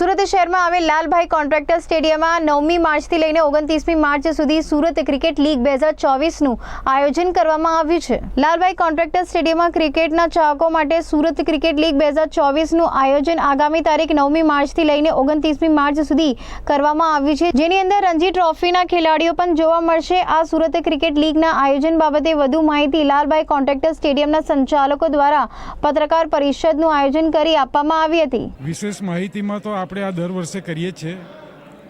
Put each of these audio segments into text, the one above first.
સુરત શહેરમાં આવેલ લાલભાઈ કોન્ટ્રાક્ટર સ્ટેડિયમમાં નવમી માર્ચથી લઈને ઓગણત્રીસમી માર્ચ સુધી સુરત ક્રિકેટ લીગ બે હજાર ચોવીસનું આયોજન કરવામાં આવ્યું છે. લાલભાઈ કોન્ટ્રાક્ટર સ્ટેડિયમમાં ક્રિકેટના ચાહકો માટે સુરત ક્રિકેટ લીગ બે હજાર ચોવીસનું આયોજન આગામી તારીખ નવમી માર્ચથી લઈને ઓગણત્રીસમી માર્ચ સુધી કરવામાં આવ્યું છે. જેની અંદર રણજી ટ્રોફીના ખેલાડીઓ પણ જોવા મળશે. આ સુરત ક્રિકેટ લીગના આયોજન બાબતે વધુ માહિતી લાલભાઈ કોન્ટ્રાક્ટર સ્ટેડિયમના સંચાલકો દ્વારા પત્રકાર પરિષદનું આયોજન કરી આપવામાં આવી હતી. વિશેષ માહિતીમાં તો આપણે આ દર વર્ષે કરીએ છીએ.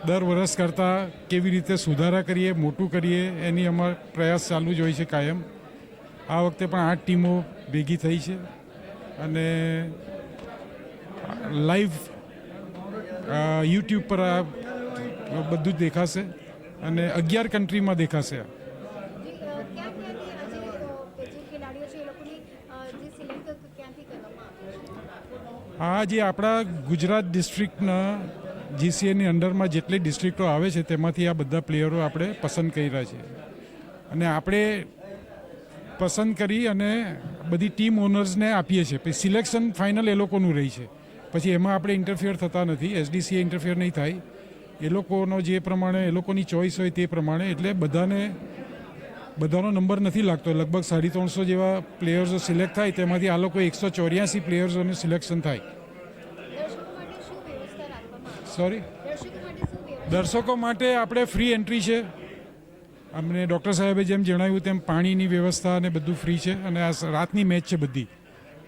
દર વર્ષ કરતાં કેવી રીતે સુધારા કરીએ, મોટું કરીએ, એની અમાર પ્રયાસ ચાલુ જ હોય છે કાયમ. આ વખતે પણ આઠ ટીમો ભેગી થઈ છે અને લાઈવ યુટ્યુબ પર આ બધું જ દેખાશે અને અગિયાર કન્ટ્રીમાં દેખાશે આ. આ જે આપણા ગુજરાત ડિસ્ટ્રિક્ટના જીસીએની અંડરમાં જેટલી ડિસ્ટ્રિક્ટો આવે છે, તેમાંથી આ બધા પ્લેયરો આપણે પસંદ કર્યા છે. અને આપણે પસંદ કરી અને બધી ટીમ ઓનર્સને આપીએ છીએ. પછી સિલેક્શન ફાઇનલ એ લોકોનું રહી છે. પછી એમાં આપણે ઇન્ટરફિયર થતા નથી. એસડીસીએ ઇન્ટરફિયર નહીં થાય. એ લોકોનો જે પ્રમાણે, એ લોકોની ચોઈસ હોય તે પ્રમાણે. એટલે બધાને બધાનો નંબર નથી લાગતો. લગભગ સાડી ત્રણસો જેવા પ્લેયર્સો સિલેક્ટ થાય, તેમાંથી આ લોકો એકસો ચોર્યાસી પ્લેયર્સોનું સિલેક્શન થાય. સોરી દર્શકો માટે આપણે ફ્રી એન્ટ્રી છે. અમને ડૉક્ટર સાહેબે જેમ જણાવ્યું તેમ પાણીની વ્યવસ્થા અને બધું ફ્રી છે અને આ રાતની મેચ છે બધી.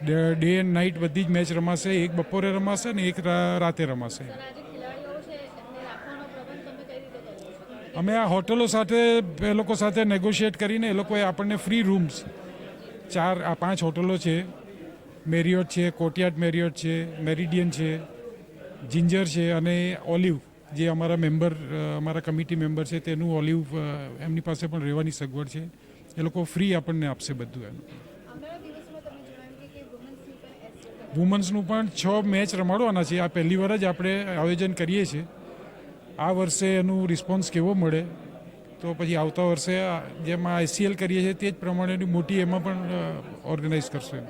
ડે એન્ડ નાઇટ બધી જ મેચ રમાશે. એક બપોરે રમાશે ને એક રાતે રમાશે. અમે આ હોટલો સાથે એ લોકો સાથે નેગોશિએટ કરીને એ લોકોએ આપણને ફ્રી રૂમ્સ ચાર આ પાંચ હોટલો છે. મેરિયોટ છે કોટિયાટ મેરિયોટ છે મેરિડિયન છે જિંજર છે અને ઓલિવ જે અમારા મેમ્બર અમારા કમિટી મેમ્બર છે તેનું ઓલિવ એમની પાસે પણ રહેવાની સગવડ છે. એ લોકો ફ્રી આપણને આપશે બધું એનું. વુમન્સનું પણ છ મેચ રમાડવાના છે. આ પહેલી વાર જ આપણે આયોજન કરીએ છીએ. આ વર્ષે એનું રિસ્પોન્સ કેવો મળે? તો પછી આવતા વર્ષે જેમ આ એસીએલ કરીએ છીએ તે જ પ્રમાણેની મોટી એમાં પણ ઓર્ગેનાઇઝ કરશું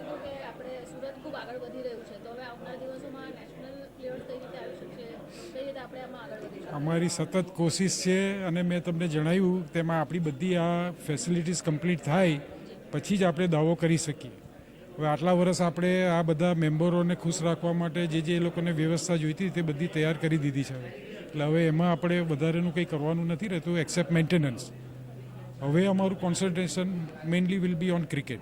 અમારી સતત કોશિશ છે અને મેં તમને જણાવ્યું તેમાં આપણી બધી આ ફેસિલિટીઝ કમ્પ્લીટ થાય પછી જ આપણે દાવો કરી શકીએ. હવે આટલા વર્ષ આપણે આ બધા મેમ્બરોને ખુશ રાખવા માટે જે જે એ લોકોને વ્યવસ્થા જોઈતી તે બધી તૈયાર કરી દીધી છે હવે. એટલે હવે એમાં આપણે વધારેનું કંઈ કરવાનું નથી રહેતું એક્સેપ્ટ મેન્ટેનન્સ હવે અમારું concentration mainly will be on cricket